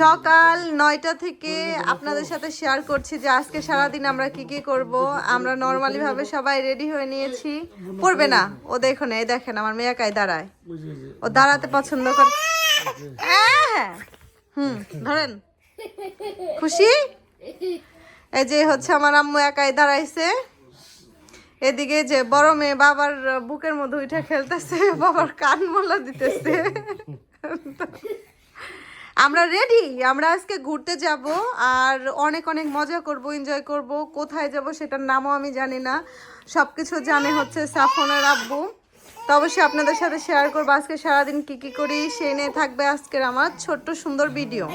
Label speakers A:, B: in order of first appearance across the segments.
A: সকাল নয়টা থেকে আপনাদের সাথে শেয়ার করছি যে আজকে সারাদিন আমরা কি কি করব। আমরা নর্মালি ভাবে সবাই রেডি হয়ে নিয়েছি। পড়বে না। ও দেখুন, এই দেখেন, আমার মেয়ে একাই দাঁড়ায়। ও দাঁড়াতে পছন্দ করে হ্যাঁ। হুম, ধরেন। খুশি? এই যে হচ্ছে আমার আম্মু একাই দাঁড়াইছে। এদিকে যে বড় মেয়ে বাবার বুকের মধ্যে উঠে খেলতেছে, বাবার কান মোলা দিতেছে। আমরা রেডি আমরা আজকে ঘুরতে যাব আর অনেক অনেক মজা করব এনজয় করব। কোথায় যাব সেটার নামও আমি জানি না। সব কিছু জানে হচ্ছে সাফনের আব্বু তো অবশ্যই আপনাদের সাথে শেয়ার করব। আজকে সারাদিন কি কি করি সেই নিয়ে থাকবে আজকের আমার ছোট্ট সুন্দর ভিডিও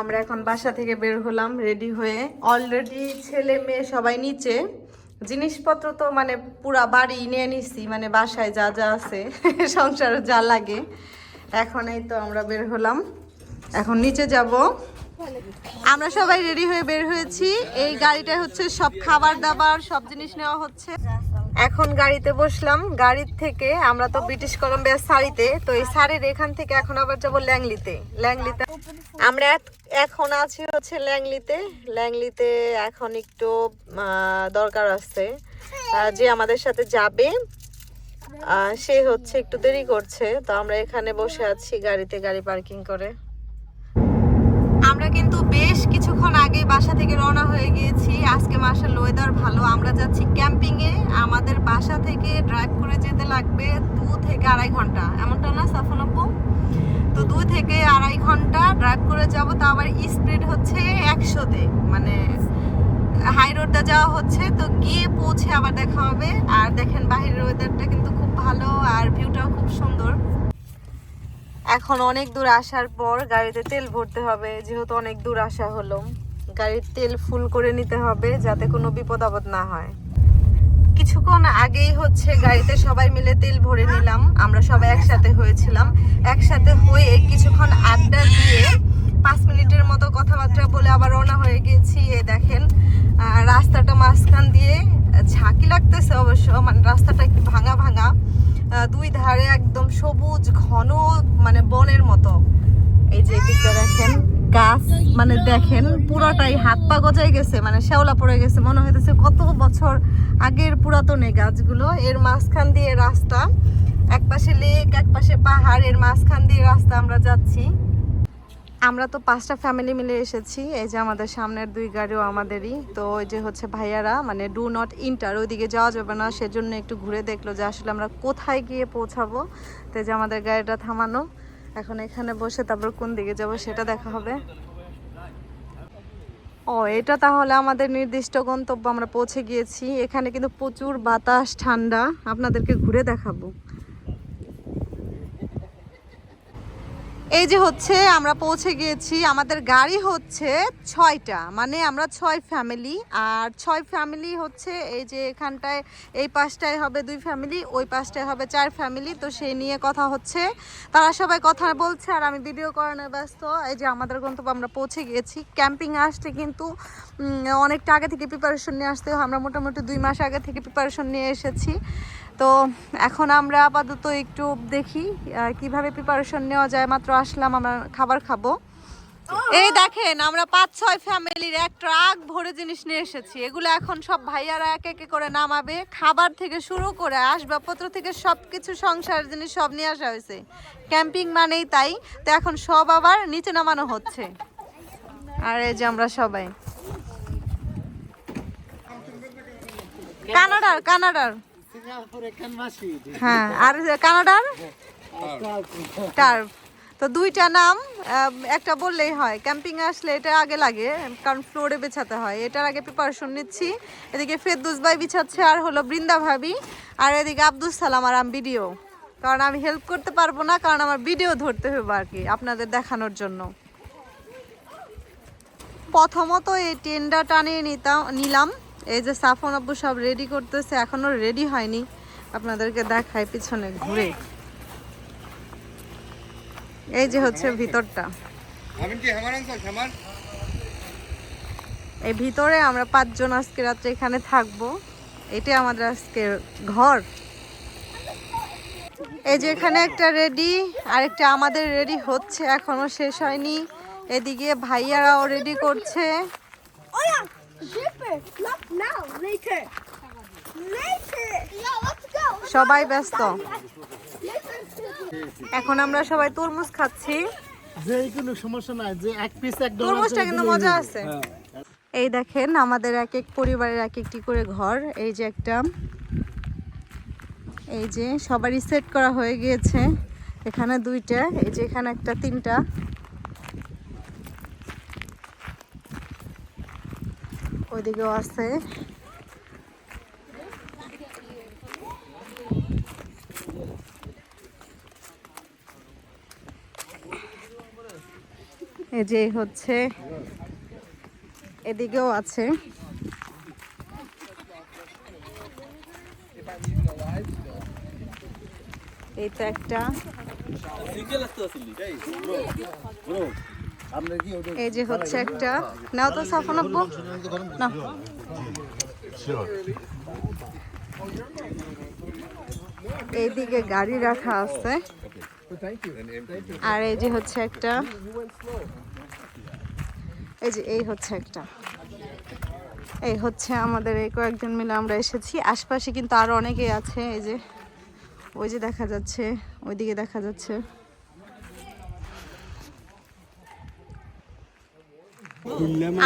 A: আমরা এখন বাসা থেকে বের হলাম রেডি হয়ে। অলরেডি ছেলে, মেয়ে সবাই নিচে। জিনিসপত্র তো মানে পুরা বাড়ি নিয়ে নিছি মানে বাসায় যা যা আছে, সংসারে যা লাগে। এখন এই তো আমরা বের হলাম। এখন নিচে যাব। আমরা সবাই রেডি হয়ে বের হয়েছি। এই গাড়িটা হচ্ছে সব খাবার দাবার, সব জিনিস নেওয়া হচ্ছে। এখন গাড়িতে বসলাম। গাড়ির থেকে আমরা তো ব্রিটিশ কলম্বিয়ার শাড়িতে তো এই শাড়ির এখান থেকে এখন আবার যাব ল্যাংলিতে ল্যাংলিতে আমরা এখন আছি হচ্ছে ল্যাংলিতে ল্যাংলিতে এখন একটু দরকার আছে। যে আমাদের সাথে যাবে সে হচ্ছে একটু দেরি করছে, তো আমরা এখানে বসে আছি গাড়িতে গাড়ি পার্কিং করে। আমরা কিন্তু বেশ কিছুক্ষণ আগে বাসা থেকে রওনা হয়ে গিয়েছি। আজকে মাসের ওয়েদার ভালো। আমরা যাচ্ছি ক্যাম্পিং এ। আমাদের বাসা থেকে ড্রাইভ করে যেতে লাগবে দু থেকে আড়াই ঘণ্টা। এমনটা না সাফন আপু তো দুই থেকে আড়াই ঘণ্টা ড্রাইভ করে যাব তো আবার স্পিড হচ্ছে একশোতে। মানে হাই রোডটা যাওয়া হচ্ছে, তো গিয়ে পৌঁছে আবার দেখা হবে। আর দেখেন বাহিরের ওয়েদারটা কিন্তু খুব ভালো আর ভিউটাও খুব সুন্দর। এখন অনেক দূর আসার পর গাড়িতে তেল ভরতে হবে, যেহেতু অনেক দূর আসা হলো। গাড়ির তেল ফুল করে নিতে হবে যাতে কোনো বিপদ আপদ না হয়। কিছুক্ষণ আগেই হচ্ছে গাড়িতে সবাই মিলে তেল ভরে নিলাম। আমরা সবাই একসাথে হয়েছিলাম। একসাথে হয়ে কিছুক্ষণ আড্ডা দিয়ে পাঁচ মিনিটের মতো কথাবার্তা বলে আবার রওনা হয়ে গেছি, এ দেখেন। রাস্তাটা মাঝখান দিয়ে ঝাঁকি লাগতেছে অবশ্য মানে রাস্তাটা একটু ভাঙা ভাঙা। দুই ধারে একদম সবুজ, ঘন মানে বনের মতো। এই যে দিকটা দেখেন, গাছ মানে দেখেন, পুরোটাই হাত পা গজায় গেছে মানে শ্যাওলা পড়ে গেছে। মনে হইতেছে কত বছর আগের পুরাতন এই গাছগুলো। এর মাঝখান দিয়ে রাস্তা এক পাশে লেক এক পাশে পাহাড়, এর মাঝখান দিয়ে রাস্তা আমরা যাচ্ছি। আমরা তো পাঁচটা ফ্যামিলি মিলে এসেছি, এই যে আমাদের সামনের দুই গাড়িও আমাদেরই। তো ওই যে হচ্ছে ভাইয়ারা মানে ডু নট ইন্টার ওইদিকে যাওয়া যাবে না। সেজন্য একটু ঘুরে দেখল যে আসলে আমরা কোথায় গিয়ে পৌঁছাবো। তো যে আমাদের গাড়িটা থামানো। এখন এখানে বসে তারপর কোন দিকে যাব সেটা দেখা হবে। ও, এটা তাহলে আমাদের নির্দিষ্ট গন্তব্য আমরা পৌঁছে গিয়েছি। এখানে কিন্তু প্রচুর বাতাস, ঠান্ডা। আপনাদেরকে ঘুরে দেখাবো। এই যে হচ্ছে, আমরা পৌঁছে গিয়েছি, আমাদের গাড়ি হচ্ছে ছয়টা মানে আমরা ছয় ফ্যামিলি আর ছয় ফ্যামিলি হচ্ছে এই যে এখানটায়, এই পাশটায় হবে দুই ফ্যামিলি ওই পাশটায় হবে চার ফ্যামিলি তো সেই নিয়ে কথা হচ্ছে। তারা সবাই কথা বলছে, আর আমি ভিডিও করানোর ব্যস্ত। এই যে আমাদের গন্তব্য আমরা পৌঁছে গিয়েছি। ক্যাম্পিং আসতে কিন্তু অনেকটা আগে থেকে প্রিপারেশন নিয়ে আসতে আমরা মোটামুটি দুই মাস আগে থেকে প্রিপারেশন নিয়ে এসেছি। তো এখন আমরা আপাতত একটু দেখি কীভাবে প্রিপারেশন নেওয়া যায়। মাত্র আসলাম, আমরা খাবার খাব। এই দেখেন, আমরা পাঁচ ছয় ফ্যামিলির এক ট্রাক ভরে জিনিস নিয়ে এসেছি। এগুলো এখন সব ভাইয়ারা এক একে করে নামাবে। খাবার থেকে শুরু করে আসবাবপত্র থেকে সব কিছু সংসার জিনিস সব নিয়ে আসা হয়েছে। ক্যাম্পিং মানেই তাই। তো এখন সব আবার নিচে নামানো হচ্ছে। আর এই যে আমরা সবাই। কানাডার কানাডার। হ্যাঁ আর কানাডার? টার্ফ তো দুইটা নাম একটা বললেই হয় ক্যাম্পিং আসলে এটা আগে লাগে কারণ ফ্লোরে বেছাতে হয়। এটার আগে প্রিপারেশন নিচ্ছি। এদিকে ফেরদুস ভাই বিছাচ্ছে আর হলো বৃন্দা ভাবি আর এদিকে আব্দুল সালাম আর আমি ভিডিও কারণ আমি হেল্প করতে পারব না কারণ আমার ভিডিও ধরতে হবে আর কি আপনাদের দেখানোর জন্য। প্রথমত এই টেন্ডা টানিয়ে নিতাম নিলাম। এই যে সাফন আব্বু সব রেডি করতেছে এখনও রেডি হয়নি। আপনাদেরকে দেখাই পিছনে ঘুরে। এই যে হচ্ছে ভিতরটা? এই ভিতরে আমরা পাঁচজন আজকে রাত্রে এখানে থাকব। এটাই আমাদের আজকে ঘর। এই যে এখানে একটা রেডি আরেকটা আমাদের রেডি হচ্ছে এখনও শেষ হয়নি। এদিকে ভাইয়ারাও রেডি করছে.
B: Not now, later. Later. Yeah, let's go.
A: সবাই ব্যস্ত। এখন আমরা সবাই তরমুজ খাচ্ছি।
C: যে কোনো সমস্যা নাই যে এক পিস এক
A: তরমুজটা কিন্তু মজা আছে। এই দেখেন আমাদের এক এক পরিবারের এক একটি করে ঘর। এই যে একটা এই যে সবারই সেট করা হয়ে গিয়েছে। এখানে দুইটা এই যে এখানে একটা তিনটা। ওইদিকেও আছে। এই যে হচ্ছে এদিকেও আছে। এই তো একটা এই যে হচ্ছে একটা। নাও তো সাফন আব্বু। না এইদিকে গাড়ি রাখা আছে। আর এই যে হচ্ছে একটা। এই যে এই হচ্ছে একটা। এই হচ্ছে আমাদের এই কয়েকজন মিলে আমরা এসেছি। আশপাশে কিন্তু আরও অনেকেই আছে। এই যে, ওই যে দেখা যাচ্ছে, ওইদিকে দেখা যাচ্ছে।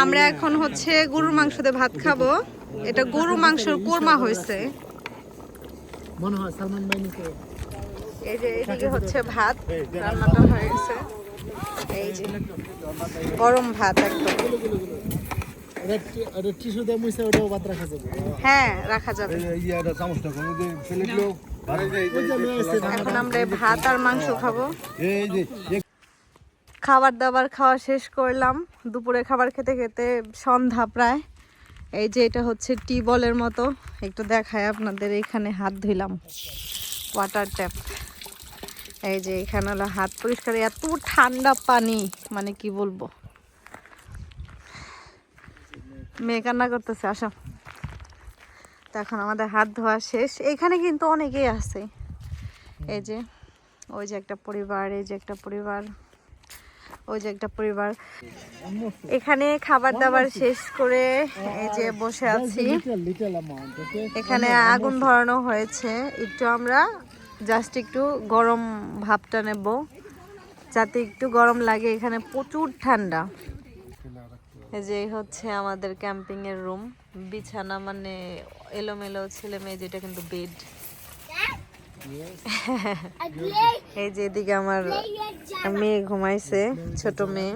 A: আমরা এখন হচ্ছে গরুর মাংস দিয়ে ভাত খাব। এটা গরু মাংসের কোরমা হয়েছে।
C: মনে হয় সালমান ভাই নিতে
A: এই যে এইদিকে হচ্ছে ভাত রান্নাটা হয়ে গেছে এই যে গরম ভাত একদম। হ্যাঁ রাখা যাবে। এখন আমরা ভাত আর মাংস খাব।
D: এই যে
A: খাবার দাবার খাওয়া শেষ করলাম। দুপুরে খাবার খেতে খেতে সন্ধ্যা প্রায়। এই যে এটা হচ্ছে টিবলের মতো। একটু দেখায় আপনাদের, এখানে হাত ধুইলাম। ওয়াটার ট্যাপ এই যে এখানে হলো হাত পরিষ্কার। এত ঠান্ডা পানি মানে কি বলব? মেয়ে কান্না করতেছে, আসো। এখন আমাদের হাত ধোয়া শেষ। এখানে কিন্তু অনেকেই আছে। এই যে, ওই যে একটা পরিবার, এই যে একটা পরিবার। ওই যে একটা পরিবার। এখানে খাবার দাবার শেষ করে এই যে বসে আছি। এখানে আগুন ধরানো হয়েছে। একটু আমরা জাস্ট একটু গরম ভাবটা নেব যাতে একটু গরম লাগে। এখানে প্রচুর ঠান্ডা। এই যে হচ্ছে আমাদের ক্যাম্পিং এর রুম বিছানা মানে এলোমেলো ছেলে মেয়ে যেটা কিন্তু বেড. এই যে এদিকে আমার মেয়ে ঘুমাইছে, ছোট মেয়ে.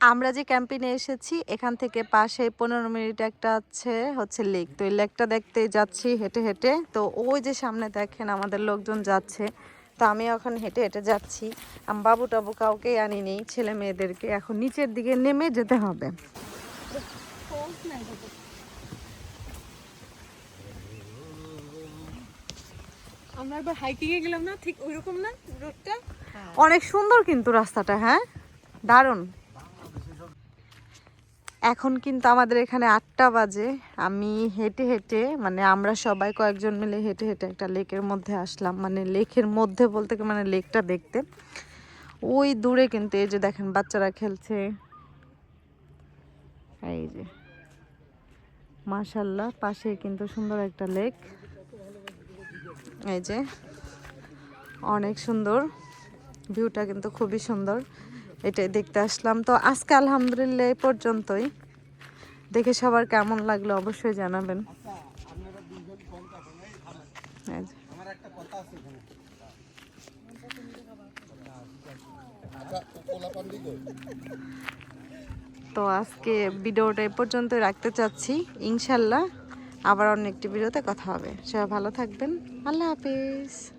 A: আমরা যে ক্যাম্পিনে এসেছি, এখান থেকে পাশে পনেরো মিনিট একটা আছে হচ্ছে লেক। তো এই লেকটা দেখতে যাচ্ছি হেঁটে হেঁটে। তো ওই যে সামনে দেখেন আমাদের লোকজন যাচ্ছে। তো আমি এখন হেঁটে হেঁটে যাচ্ছি। আমি বাবু টাবু কাউকেই আনিনি, ছেলে মেয়েদেরকে। এখন নিচের দিকে নেমে যেতে হবে।
E: আমরা একবার হাইকিং এ গেলাম না? ঠিক ওইরকম না রোডটা?
A: অনেক সুন্দর কিন্তু রাস্তাটা হ্যাঁ? দারুণ। এখন কিন্তু আমাদের এখানে আটটা বাজে। আমি হেঁটে হেঁটে মানে আমরা সবাই কয়েকজন মিলে হেঁটে হেঁটে একটা লেকের মধ্যে আসলাম। মানে লেকের মধ্যে বলতে কি মানে লেকটা দেখতে। ওই দূরে কিন্তু এই যে দেখেন বাচ্চারা খেলছে। এই যে। মাশাল্লাহ পাশে কিন্তু সুন্দর একটা লেক। এই যে, অনেক সুন্দর। ভিউটা কিন্তু খুবই সুন্দর। এটাই দেখতে আসলাম। তো আজকে আলহামদুলিল্লাহ এই পর্যন্তই। দেখে সবার কেমন লাগল অবশ্যই জানাবেন। তো আজকে ভিডিওটা এ পর্যন্ত রাখতে চাচ্ছি। ইনশাল্লাহ আবার অন্য একটি ভিডিওতে কথা হবে। সবাই ভালো থাকবেন। আল্লাহ হাফিজ।